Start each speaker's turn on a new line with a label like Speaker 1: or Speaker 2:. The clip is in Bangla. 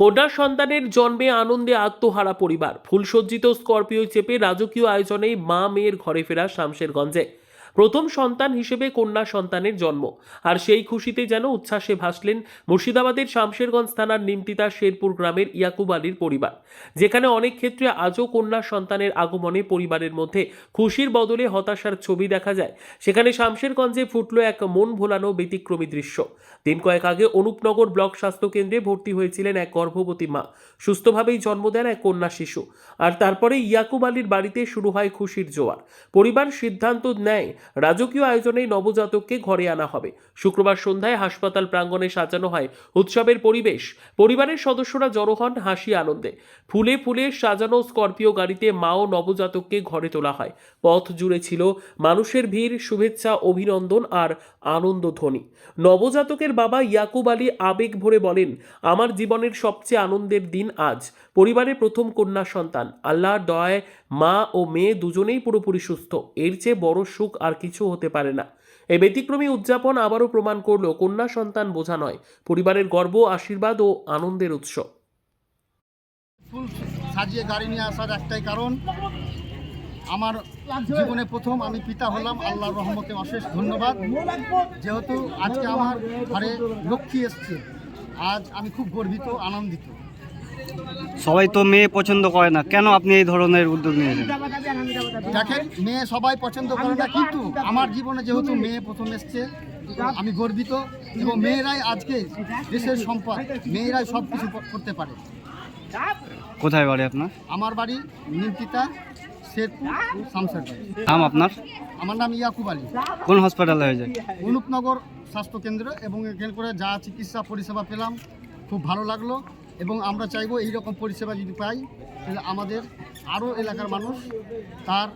Speaker 1: কন্যা সন্তানের জন্মে আনন্দে আত্মহারা পরিবার। ফুলসজ্জিত স্করপিও চেপে রাজকীয় আয়োজনে মা মেয়ের ঘরে ফেরা শামশেরগঞ্জে। প্রথম সন্তান হিসেবে কন্যা সন্তানের জন্ম। আর সেই খুশিতে যেন উচ্ছ্বাসে ভাসলেন মুর্শিদাবাদের শামশেরগঞ্জ থানার নিমতিতা শেরপুর গ্রামের ইয়াকুব আলীর পরিবার। যেখানে অনেক ক্ষেত্রে আজও কন্যা সন্তানের আগমনে পরিবারের মধ্যে খুশির বদলে হতাশার ছবি দেখা যায়। সেখানে শামশেরগঞ্জে ফুটল এক মন ভোলানো ব্যতিক্রমী দৃশ্য। দিন কয়েক আগে অনুপনগর ব্লক স্বাস্থ্য কেন্দ্রে ভর্তি হয়েছিলেন এক গর্ভবতী মা। সুস্থভাবেই জন্ম দেন এক কন্যা শিশু। আর তারপরে ইয়াকুব আলীর বাড়িতে শুরু হয় খুশির জোয়ার। পরিবার সিদ্ধান্ত নেয় রাজকীয় আয়োজনে নবজাতককে ঘরে আনা হবে। শুক্রবার সন্ধ্যায় হাসপাতাল প্রাঙ্গণে সাজানো হয় উৎসবের পরিবেশ। পরিবারের সদস্যরা জড়ো হন হাসি আনন্দে। ফুলে ফুলে সাজানো স্করপিও গাড়িতে মা ও নবজাতককে ঘরে তোলা হয়। পথ জুড়ে ছিল মানুষের ভিড়, শুভেচ্ছা, অভিনন্দন আর আনন্দ ধ্বনি নবজাতকের বাবা ইয়াকুব আলী আবেগ ভরে বলেন, আমার জীবনের সবচেয়ে আনন্দের দিন আজ। পরিবারের প্রথম কন্যা সন্তান। আল্লাহর দয়ায় মা ও মেয়ে দুজনেই পুরোপুরি সুস্থ। এর চেয়ে বড় সুখ আর কিছু হতে পারে না। এই ব্যতিক্রমী উদযাপন আবারও প্রমাণ করল, কন্যা সন্তান বোঝা নয়, পরিবারের গর্ব, আশীর্বাদ ও আনন্দের উৎস।
Speaker 2: ফুল সাজিয়ে গাড়ি নিয়ে আসার একটাই কারণ, আমার জীবনে প্রথম আমি পিতা হলাম, আল্লাহর রহমতে অশেষ ধন্যবাদ। যেহেতু আজকে আমার ঘরে লক্ষ্মী এসছে, আজ আমি খুব গর্বিত, আনন্দিত।
Speaker 3: সবাই তো মেয়ে পছন্দ করে না। কেন আপনি এই ধরনের উদ্যোগ নিয়েছেন
Speaker 2: দেখেন মেয়ে সবাই পছন্দ করে না কিন্তু আমার জীবনে যেহেতু মেয়ে প্রথম এসছে আমি গর্বিত এবং মেয়েরাই আজকে দেশের সম্পদ মেয়েরাই সব কিছু করতে পারে।
Speaker 3: কোথায় বাড়ি আপনার?
Speaker 2: আমার বাড়ি শেরপুর শামশেরগঞ্জ
Speaker 3: নাম আপনার?
Speaker 2: আমার নাম ইয়াকুব আলী।
Speaker 3: কোন হসপিটালে হয়ে যায়?
Speaker 2: অনুপনগর স্বাস্থ্যকেন্দ্র এবং এখানে করে যা চিকিৎসা পরিষেবা পেলাম খুব ভালো লাগল। এবং আমরা চাইব এই রকম পরিষেবা যদি পাই তাহলে আমাদের আরও এলাকার মানুষ তার